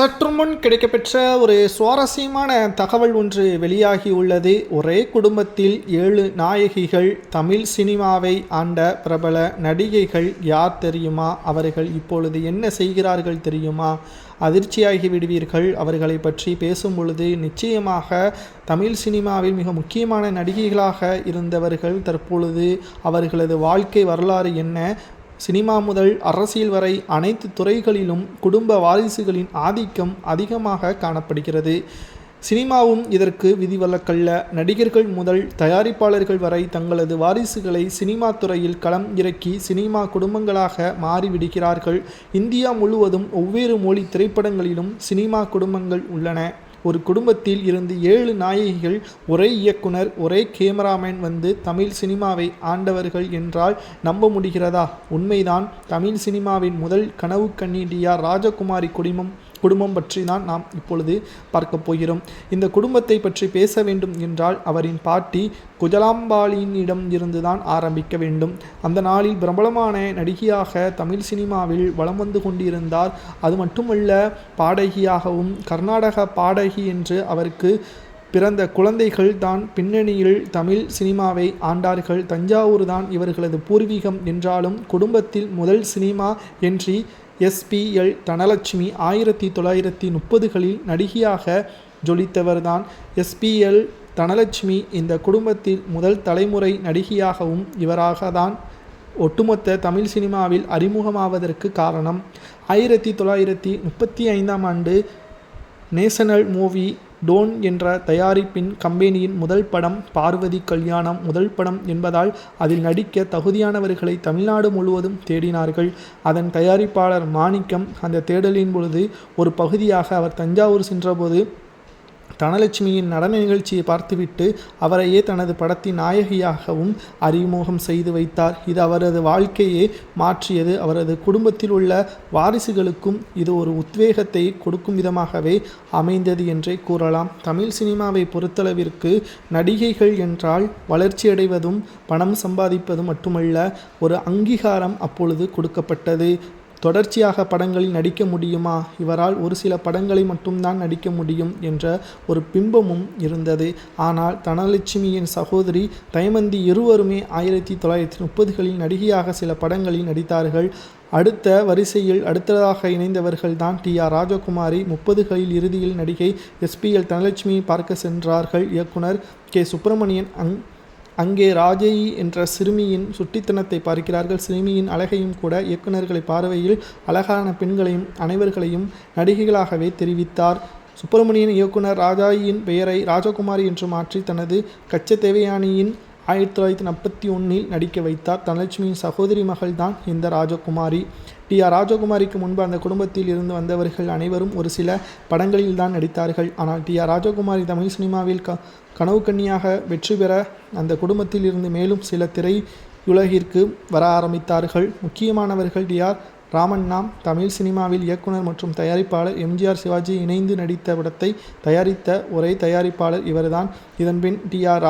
சற்று முன் கிடைக்கப்பெற்ற ஒரு சுவாரஸ்யமான தகவல் ஒன்று வெளியாகி உள்ளது. ஒரே குடும்பத்தில் ஏழு நாயகிகள் தமிழ் சினிமாவை ஆண்ட பிரபல நடிகைகள் யார் தெரியுமா? அவர்கள் இப்பொழுது என்ன செய்கிறார்கள் தெரியுமா? அதிர்ச்சியாகி விடுவீர்கள். அவர்களை பற்றி பேசும் பொழுது நிச்சயமாக தமிழ் சினிமாவில் மிக முக்கியமான நடிகைகளாக இருந்தவர்கள் தற்பொழுது அவர்களது வாழ்க்கை வரலாறு என்ன? சினிமா முதல் அரசியல் வரை அனைத்து துறைகளிலும் குடும்ப வாரிசுகளின் ஆதிக்கம் அதிகமாக காணப்படுகிறது. சினிமாவும் இதற்கு விதிவிலக்கல்ல. நடிகர்கள் முதல் தயாரிப்பாளர்கள் வரை தங்களது வாரிசுகளை சினிமா துறையில் களம் இறக்கி சினிமா குடும்பங்களாக மாறிவிடுகிறார்கள். இந்தியா முழுவதும் ஒவ்வேறு மொழி திரைப்படங்களிலும் சினிமா குடும்பங்கள் உள்ளன. ஒரு குடும்பத்தில் இருந்து ஏழு நாயகிகள் ஒரே இயக்குனர் ஒரே கேமராமேன் வந்து தமிழ் சினிமாவை ஆண்டவர்கள் என்றால் நம்ப முடிகிறதா? உண்மைதான். தமிழ் சினிமாவின் முதல் கனவு கண்ணி ராஜகுமாரி குடும்பம் குடும்பம் பற்றி தான் நாம் இப்பொழுது பார்க்க போகிறோம். இந்த குடும்பத்தை பற்றி பேச வேண்டும் என்றால் அவரின் பாட்டி குஜலாம்பாளியினிடம் இருந்துதான் ஆரம்பிக்க வேண்டும். அந்த நாளில் பிரபலமான நடிகையாக தமிழ் சினிமாவில் வலம் வந்து கொண்டிருந்தார். அது மட்டுமல்ல பாடகியாகவும் கர்நாடக பாடகி என்று அவருக்கு பிறந்த குழந்தைகள் தான் பின்னணியில் தமிழ் சினிமாவை ஆண்டார்கள். தஞ்சாவூர் தான் இவர்களது பூர்வீகம் என்றாலும் குடும்பத்தில் முதல் சினிமா என்றி எஸ்பிஎல் தனலட்சுமி ஆயிரத்தி தொள்ளாயிரத்தி முப்பதுகளில் நடிகையாக ஜொலித்தவர்தான். எஸ்பிஎல் தனலட்சுமி இந்த குடும்பத்தில் முதல் தலைமுறை நடிகையாகவும் இவராக தான் ஒட்டுமொத்த தமிழ் சினிமாவில் அறிமுகமாவதற்கு காரணம். ஆயிரத்தி தொள்ளாயிரத்தி முப்பத்தி ஐந்தாம் ஆண்டு நேஷனல் மூவி டோன் என்ற தயாரிப்பின் கம்பெனியின் முதல் படம் பார்வதி கல்யாணம் முதல் படம் என்பதால் அதில் நடிக்க தகுதியானவர்களை தமிழ்நாடு முழுவதும் தேடினார்கள். அதன் தயாரிப்பாளர் மாணிக்கம் அந்த தேடலின் பொழுது ஒரு பகுதியாக அவர் தஞ்சாவூர் சென்றபோது தனலட்சுமியின் நடன நிகழ்ச்சியை பார்த்துவிட்டு அவரையே தனது படத்தின் நாயகியாகவும் அறிமுகம் செய்து வைத்தார். இது அவரது வாழ்க்கையே மாற்றியது. அவரது குடும்பத்தில் உள்ள வாரிசுகளுக்கும் இது ஒரு உத்வேகத்தை கொடுக்கும் விதமாகவே அமைந்தது என்றே கூறலாம். தமிழ் சினிமாவை பொறுத்தளவிற்கு நடிகைகள் என்றால் வளர்ச்சியடைவதும் பணம் சம்பாதிப்பதும் மட்டுமல்ல ஒரு அங்கீகாரம் அப்பொழுது கொடுக்கப்பட்டது. தொடர்ச்சியாக படங்களில் நடிக்க முடியுமா? இவரால் ஒரு சில படங்களை மட்டும்தான் நடிக்க முடியும் என்ற ஒரு பிம்பமும் இருந்தது. ஆனால் தனலட்சுமியின் சகோதரி தைமந்தி இருவருமே ஆயிரத்தி தொள்ளாயிரத்தி முப்பதுகளில் நடிகையாக சில படங்களில் நடித்தார்கள். அடுத்த வரிசையில் அடுத்ததாக இணைந்தவர்கள் தான் டி ஆர் ராஜகுமாரி. முப்பதுகளில் இறுதியில் நடிகை எஸ்பிஎல் தனலட்சுமியை பார்க்க சென்றார்கள். இயக்குனர் கே. சுப்பிரமணியன் அங் அங்கே ராஜேயி என்ற சிறுமியின் சுட்டித்தனத்தை பார்க்கிறார்கள். சிறுமியின் அழகையும் கூட இயக்குநர்களை பார்வையில் அழகான பெண்களையும் அனைவர்களையும் நடிகைகளாகவே தெரிவித்தார். சுப்பிரமணியன் இயக்குனர் ராஜாயின் பெயரை ராஜகுமாரி என்று மாற்றி தனது கச்ச தேவயானியின் ஆயிரத்தி தொள்ளாயிரத்தி நாற்பத்தி ஒன்றில் நடிக்க வைத்தார். தனலட்சுமியின் சகோதரி மகள் தான் இந்த ராஜகுமாரி. டி ஆர் ராஜகுமாரிக்கு முன்பு அந்த குடும்பத்தில் இருந்து வந்தவர்கள் அனைவரும் ஒரு சில படங்களில் தான் நடித்தார்கள். ஆனால் டி ஆர் ராஜகுமாரி தமிழ் சினிமாவில் க கனவு கண்ணியாக வெற்றி பெற அந்த குடும்பத்தில் இருந்து மேலும் சில திரையுலகிற்கு வர ஆரம்பித்தார்கள். முக்கியமானவர்கள் டி ஆர் ராமண்ணா தமிழ் சினிமாவில் இயக்குனர் மற்றும் தயாரிப்பாளர் எம்ஜிஆர் சிவாஜி இணைந்து நடித்த படத்தை தயாரித்த ஒரே தயாரிப்பாளர் இவர்தான். இதன்பின் டி ஆர்